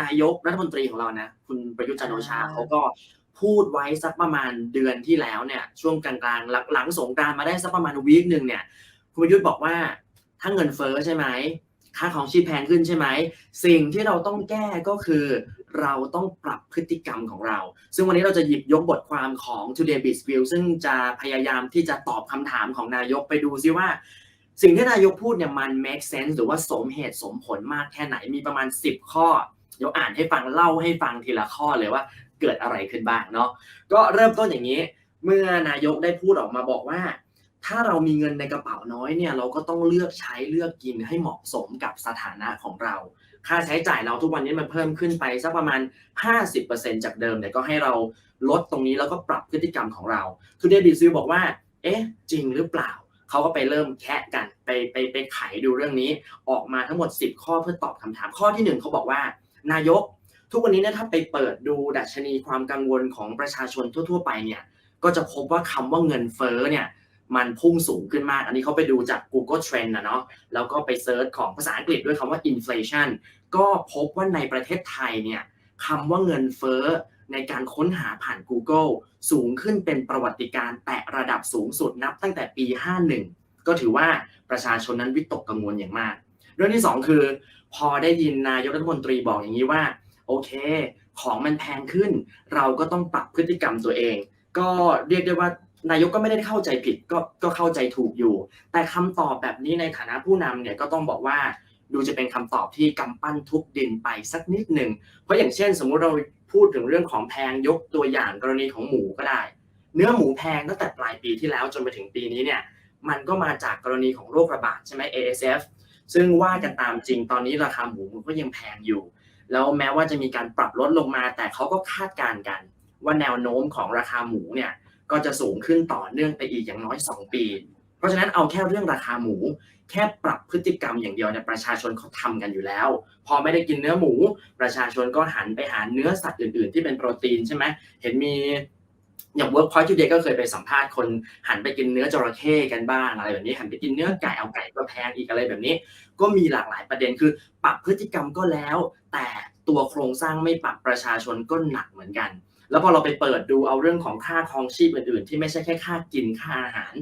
นายกรัฐมนตรีของเรานะคุณประยุทธ์จันทร์โอชาเขาก็พูดไว้สักประมาณเดือนที่แล้วเนี่ย ช่วงกลางๆ หลังหลังสงกรานต์มาได้สักประมาณวีคหนึ่งเนี่ย คุณประยุทธ์บอกว่าถ้าเงินเฟ้อใช่ไหมค่าของชีพแพงขึ้นใช่ไหม สิ่งที่เราต้องแก้ก็คือเราต้องปรับพฤติกรรมของเรา ซึ่งวันนี้เราจะหยิบยกบทความของ Today b i z View ซึ่งจะพยายามที่จะตอบคำถามของนายกไปดูซิว่า สิ่งที่นายกพูดเนี่ยมัน make sense หรือว่าสมเหตุสมผลมากแค่ไหนมีประมาณ 10 ข้อ เดี๋ยวอ่านให้ฟังเล่าให้ฟังทีละข้อเลยว่าเกิดอะไรขึ้นบ้างเนาะก็เริ่มต้นอย่างนี้ เมื่อนายกได้พูดออกมาบอกว่า ถ้าเรามีเงินในกระเป๋าน้อยเนี่ยเราก็ต้องเลือกใช้เลือกกินให้เหมาะสมกับสถานะของเรา ค่าใช้จ่ายเราทุกวันนี้มันเพิ่มขึ้นไปสักประมาณ 50%จากเดิมเนี่ยก็ให้เราลดตรงนี้แล้วก็ปรับพฤติกรรมของเราทูเดบิซิลบอกว่า เอ๊ะ จริงหรือเปล่าเขาก็ไปเริ่มแคะกันไปไปไปไขดูเรื่องนี้ออกมาทั้งหมด 10 ข้อเพื่อตอบคำถามข้อที่1เขาบอกว่า นายก ทุกวันนี้เนี่ยถ้าไปเปิดดูดัชนีความกังวลของประชาชนทั่ว ๆ ไปเนี่ยก็จะพบว่าคำว่าเงินเฟ้อเนี่ยมันพุ่งสูงขึ้นมาก อันนี้เขาไปดูจาก Google Trend นะเนาะ แล้วก็ไปเซิร์ชของภาษาอังกฤษด้วยคำว่า inflation ก็พบว่าในประเทศไทยเนี่ยคำว่าเงินเฟ้อในการค้นหาผ่าน Google สูงขึ้นเป็นประวัติการณ์แตะระดับสูงสุดนับตั้งแต่ปี 51 ก็ถือว่าประชาชนนั้นวิตกกังวลอย่างมาก เรื่องที่ 2 คือ พอได้ยินนายกรัฐมนตรีบอกอย่างนี้ว่า โอเค ของมันแพงขึ้น เราก็ต้องปรับพฤติกรรมตัวเอง ก็เรียกได้ว่านายกก็ไม่ได้เข้าใจผิดก็ก็เข้าใจถูกอยู่ แต่คำตอบแบบนี้ในฐานะผู้นำเนี่ยก็ต้องบอกว่าดูจะเป็นคำตอบที่กำปั้นทุบดินไปสักนิดหนึ่ง เพราะอย่างเช่น สมมุติเราพูดถึงเรื่องของแพงยกตัวอย่างกรณีของหมูก็ได้ เนื้อหมูแพงตั้งแต่ปลายปีที่แล้วจนไปถึงปีนี้เนี่ยมันก็มาจากกรณีของโรคระบาดใช่ไหม ASF ซึ่งว่ากันตามจริงตอนนี้ราคาหมูมันก็ยังแพงอยู่ แล้วแม้ว่าจะมีการปรับลดลงมา แต่เขาก็คาดการณ์กัน ว่าแนวโน้มของราคาหมูเนี่ยก็จะสูงขึ้นต่อเนื่องไปอีกอย่างน้อย 2 ปี เพราะฉะนั้นเอาแค่เรื่องราคาหมู แค่ปรับพฤติกรรมอย่างเดียวเนี่ยประชาชนเขาทำกันอยู่แล้ว พอไม่ได้กินเนื้อหมู ประชาชนก็หันไปหาเนื้อสัตว์อื่น ๆ ที่เป็นโปรตีนใช่ไหมเห็นมี อย่าง Workpoint Today ก็เคยไปสัมภาษณ์คนหันไปกินเนื้อจระเข้กันบ้างอะไรแบบนี้หันไปกินเนื้อไก่เอาไก่ก็แพงอีกอะไรแบบนี้ ก็มีหลากหลายประเด็นคือ ปรับพฤติกรรมก็แล้ว แต่ตัวโครงสร้างไม่ปรับประชาชนก็หนักเหมือนกัน แล้วพอเราไปเปิดดูเอาเรื่องของค่าครองชีพอื่นๆ ที่ไม่ใช่แค่ค่ากินค่าอาหาร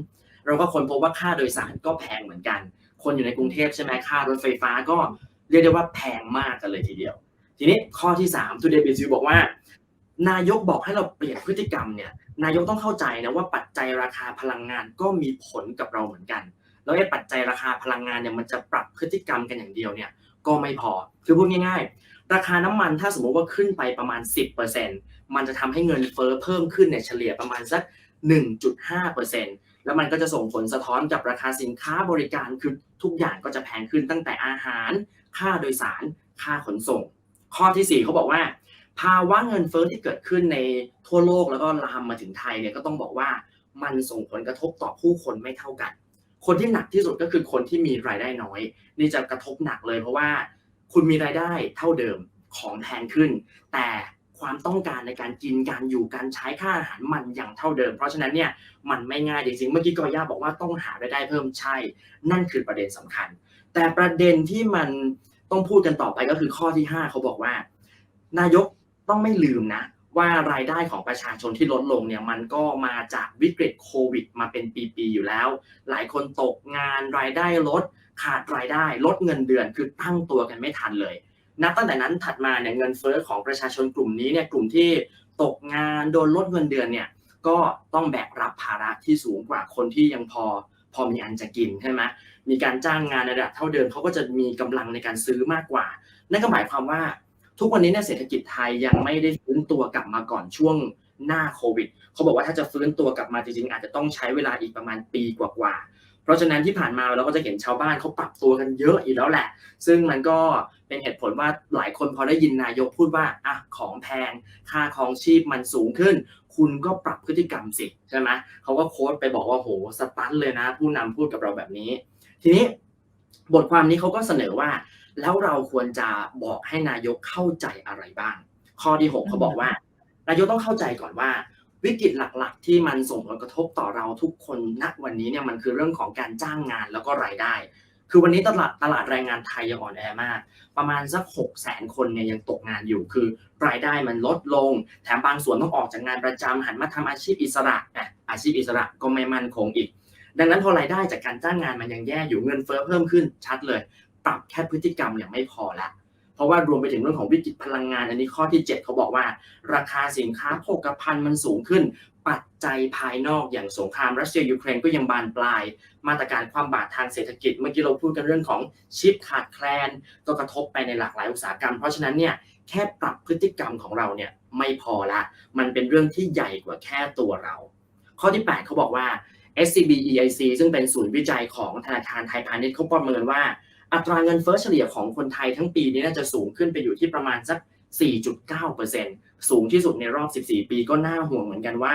เราก็คนพบว่าค่าโดยสารก็แพงเหมือนกัน คนอยู่ในกรุงเทพใช่ไหมค่ารถไฟฟ้าก็เรียกได้ว่าแพงมากกันเลยทีเดียว ทีนี้ข้อที่3 Today b i z บอกว่า นายกบอกให้เราเปลี่ยนพฤติกรรมเนี่ย นายกต้องเข้าใจนะว่าปัจจัยราคาพลังงานก็มีผลกับเราเหมือนกัน แล้วไอ้ปัจจัยราคาพลังงานเนี่ยมันจะปรับพฤติกรรมกันอย่างเดียวเนี่ยก็ไม่พอ คือพูดง่ายๆ ราคาน้ำมันถ้าสมมติว่าขึ้นไปประมาณ 10%มันจะทำให้เงินเฟ้อเพิ่มขึ้นเนี่ยเฉลี่ยประมาณสัก 1.5%แล้วมันก็จะส่งผลสะท้อนกับราคาสินค้าบริการคือทุกอย่างก็จะแพงขึ้นตั้งแต่อาหาร ค่าโดยสาร ค่าขนส่ง ข้อที่ 4เขาบอกว่า ภาวะเงินเฟ้อที่เกิดขึ้นในทั่วโลกแล้วก็ลามมาถึงไทยเนี่ยก็ต้องบอกว่ามันส่งผลกระทบต่อผู้คนไม่เท่ากัน คนที่หนักที่สุดก็คือคนที่มีรายได้น้อย นี่จะกระทบหนักเลยเพราะว่าคุณมีรายได้เท่าเดิมของแพงขึ้น แต่ความต้องการในการกินการอยู่การใช้ค่าอาหารมันยังเท่าเดิม เพราะฉะนั้นเนี่ยมันไม่ง่ายจริงๆเมื่อกี้กอย่าบอกว่าต้องหารายได้เพิ่มใช่ นั่นคือประเด็นสำคัญ แต่ประเด็นที่มันต้องพูดกันต่อไปก็คือข้อที่ 5 เขาบอกว่า นายก ต้องไม่ลืมนะว่ารายได้ของประชาชนที่ลดลงเนี่ยมันก็มาจากวิกฤตโควิด มาเป็นปีๆอยู่แล้ว หลายคนตกงานรายได้ลดขาดรายได้ลดเงินเดือนคือตั้งตัวกันไม่ทันเลยนับตั้งแต่นั้นถัดมาเนี่ยเงินเฟ้อของประชาชนกลุ่มนี้เนี่ยกลุ่มที่ตกงานโดนลดเงินเดือนเนี่ยก็ต้องแบกรับภาระที่สูงกว่าคนที่ยังพอพอมีอันจะกินใช่ไหมมีการจ้างงานในระดับเท่าเดิมเขาก็จะมีกำลังในการซื้อมากกว่า นั่นก็หมายความว่า ทุกวันนี้เนี่ยเศรษฐกิจไทยยังไม่ได้ฟื้นตัวกลับมาก่อนช่วงหน้าโควิดเขาบอกว่าถ้าจะฟื้นตัวกลับมาจริงๆ อาจจะต้องใช้เวลาอีกประมาณปีกว่าๆ เพราะฉะนั้นที่ผ่านมาเราก็จะเห็นชาวบ้านเขาปรับตัวกันเยอะอีกแล้วแหละ ซึ่งมันก็เป็นเหตุผลว่าหลายคนพอได้ยินนายกพูดว่าอะของแพงค่าครองชีพมันสูงขึ้น คุณก็ปรับพฤติกรรมสิใช่ไหมเขาก็โค้ดไปบอกว่าโหสตันเลยนะ ผู้นำพูดกับเราแบบนี้ ทีนี้ บทความนี้เขาก็เสนอว่า แล้วเราควรจะบอกให้นายกเข้าใจอะไรบ้าง ข้อที่6เขาบอกว่า นายกต้องเข้าใจก่อนว่า วิกฤตหลักๆ ที่มันส่งผลกระทบต่อเราทุกคนณวันนี้เนี่ยมันคือเรื่องของการจ้างงานแล้วก็รายได้ คือวันนี้ตลาดตลาดแรงงานไทยยังอ่อนแอมาก ประมาณสัก6 0แสนคนเนี่ยยังตกงานอยู่คือ รายได้มันลดลง แถมบางส่วนต้องออกจากงานประจำหันมาทำอาชีพอิสระอะอาชีพอิสระก็ไม่มั่นคงอีก ดังนั้นพอรายได้จากการจ้างงานมันยังแย่อยู่เงินเฟ้อเพิ่มขึ้นชัดเลย ปรับแค่พฤติกรรมยังไม่พอละเพราะว่ารวมไปถึงเรื่องของวิกฤตพลังงาน อันนี้ข้อที่ 7 เขาบอกว่า ราคาสินค้าโภคภัณฑ์มันสูงขึ้น ปัจจัยภายนอกอย่างสงครามรัสเซียยูเครนก็ยังบานปลาย มาตรการความบาดทางเศรษฐกิจ เมื่อกี้เราพูดกันเรื่องของชิปขาดแคลน ก็กระทบไปในหลากหลายอุตสาหกรรม เพราะฉะนั้นเนี่ยแค่ปรับพฤติกรรมของเราเนี่ยไม่พอละ มันเป็นเรื่องที่ใหญ่กว่าแค่ตัวเรา ข้อที่ 8 เขาบอกว่า SCB EIC ซึ่งเป็นศูนย์วิจัยของธนาคารไทยพาณิชย์เขาประเมินว่า อัตราเงินเฟ้อเฉลี่ยของคนไทยทั้งปีนี้น่าจะสูงขึ้นไปอยู่ที่ประมาณสัก 4.9%สูงที่สุดในรอบ 14 ปีก็น่าห่วงเหมือนกันว่า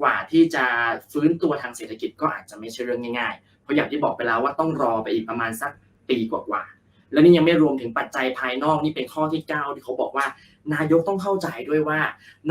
กว่าที่จะฟื้นตัวทางเศรษฐกิจก็อาจจะไม่ใช่เรื่องง่ายๆ เพราะอย่างที่บอกไปแล้วว่าต้องรอไปอีกประมาณสักปีกว่าๆ แล้วนี่ยังไม่รวมถึงปัจจัยภายนอกนี่เป็นข้อที่ 9 ที่เขาบอกว่า นายกต้องเข้าใจด้วยว่า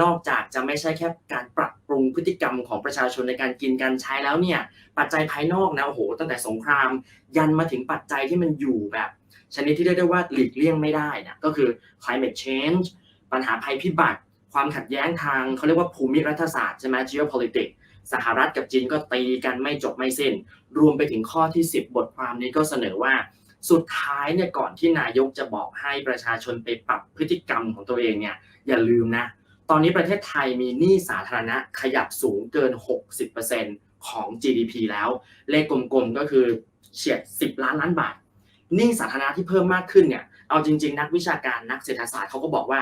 นอกจากจะไม่ใช่แค่การปรับปรุงพฤติกรรมของประชาชนในการกินการใช้แล้วเนี่ย ปัจจัยภายนอกนะโอ้โหตั้งแต่สงคราม ยันมาถึงปัจจัยที่มันอยู่แบบ ชนิดที่เรียกได้ว่าหลีกเลี่ยงไม่ได้นะก็คือ climate change ปัญหาภัยพิบัติ ความขัดแย้งทางเขาเรียกว่าภูมิรัฐศาสตร์ใช่ไหม geopolitics สหรัฐกับจีนก็ตีกันไม่จบไม่สิ้น รวมไปถึงข้อที่ 10 บทความนี้ก็เสนอว่า สุดท้ายเนี่ยก่อนที่นายกจะบอกให้ประชาชนไปปรับพฤติกรรมของตัวเองเนี่ยอย่าลืมนะ ตอนนี้ประเทศไทยมีหนี้สาธารณะขยับสูงเกิน 60%ของ GDP แล้ว เลขกลมๆก็คือเฉียด 10 ล้านล้านบาทหนี้สาธารณะที่เพิ่มมากขึ้นเนี่ยเอาจริง ๆ นักวิชาการนักเศรษฐศาสตร์เขาก็บอกว่า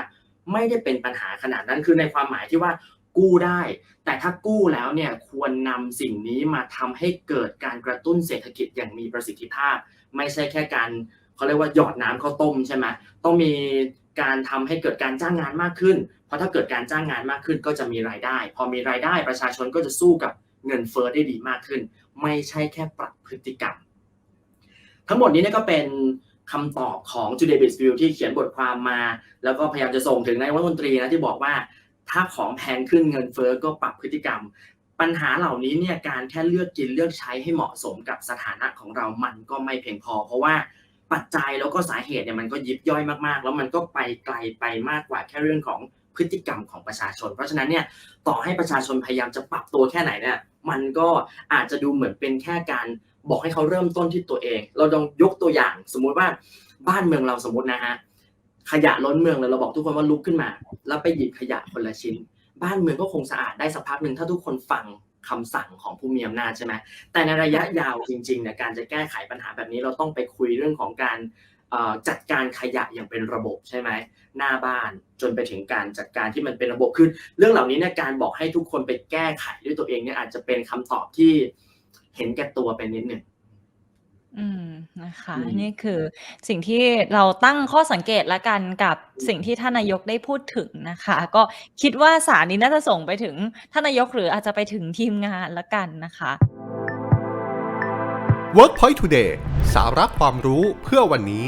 ไม่ได้เป็นปัญหาขนาดนั้นคือในความหมายที่ว่ากู้ได้ แต่ถ้ากู้แล้วเนี่ยควรนำสิ่งนี้มาทำให้เกิดการกระตุ้นเศรษฐกิจอย่างมีประสิทธิภาพ ไม่ใช่แค่การเขาเรียกว่าหยอดน้ำข้าวต้มใช่ไหมต้องมีการทำให้เกิดการจ้างงานมากขึ้น เพราะถ้าเกิดการจ้างงานมากขึ้นก็จะมีรายได้ พอมีรายได้ประชาชนก็จะสู้กับเงินเฟ้อได้ดีมากขึ้น ไม่ใช่แค่ปรับพฤติกรรม ทั้งหมดนี้นก็เป็นคำตอบของ Today b i z View ที่เขียนบทความมา แล้วก็พยายามจะส่งถึงนายกรัฐมนตรีนะที่บอกว่า ถ้าของแพงขึ้นเงินเฟ้อก็ปรับพฤติกรรม ปัญหาเหล่านี้เนี่ยการแค่เลือกกินเลือกใช้ให้เหมาะสมกับสถานะของเรามันก็ไม่เพียงพอ เพราะว่าปัจจัยแล้วก็สาเหตุเนี่ยมันก็ยิบย่อยมากๆ แล้วมันก็ไปไกลไปมากกว่าแค่เรื่องของพฤติกรรมของประชาชน เพราะฉะนั้นเนี่ยต่อให้ประชาชนพยายามจะปรับตัวแค่ไหนเนี่ยมันก็อาจจะดูเหมือนเป็นแค่การบอกให้เขาเริ่มต้นที่ตัวเอง เราลองยกตัวอย่างสมมุติว่าบ้านเมืองเราสมมตินะฮะขยะล้นเมืองเลยเราบอกทุกคนว่าลุกขึ้นมา แล้วไปหยิบขยะคนละชิ้น บ้านเมืองก็คงสะอาดได้สักพักหนึ่งถ้าทุกคนฟังคำสั่งของผู้มีอำนาจใช่ไหมแต่ในระยะยาวจริงๆเนี่ยการจะแก้ไขปัญหาแบบนี้เราต้องไปคุยเรื่องของการจัดการขยะอย่างเป็นระบบใช่ไหมหน้าบ้านจนไปถึงการจัดการที่มันเป็นระบบคือเรื่องเหล่านี้เนี่ยการบอกให้ทุกคนไปแก้ไขด้วยตัวเองเนี่ยอาจจะเป็นคำตอบที่เห็นแก่ตัวไปนิดหนึ่ง อืม นะคะ อืม นี่คือสิ่งที่เราตั้งข้อสังเกตแล้วกันกับสิ่งที่ท่านนายกได้พูดถึงนะคะ ก็คิดว่าสารนี้น่าจะส่งไปถึงท่านนายก หรืออาจจะไปถึงทีมงานแล้วกันนะคะ WorkPoint Today สาระความรู้เพื่อวันนี้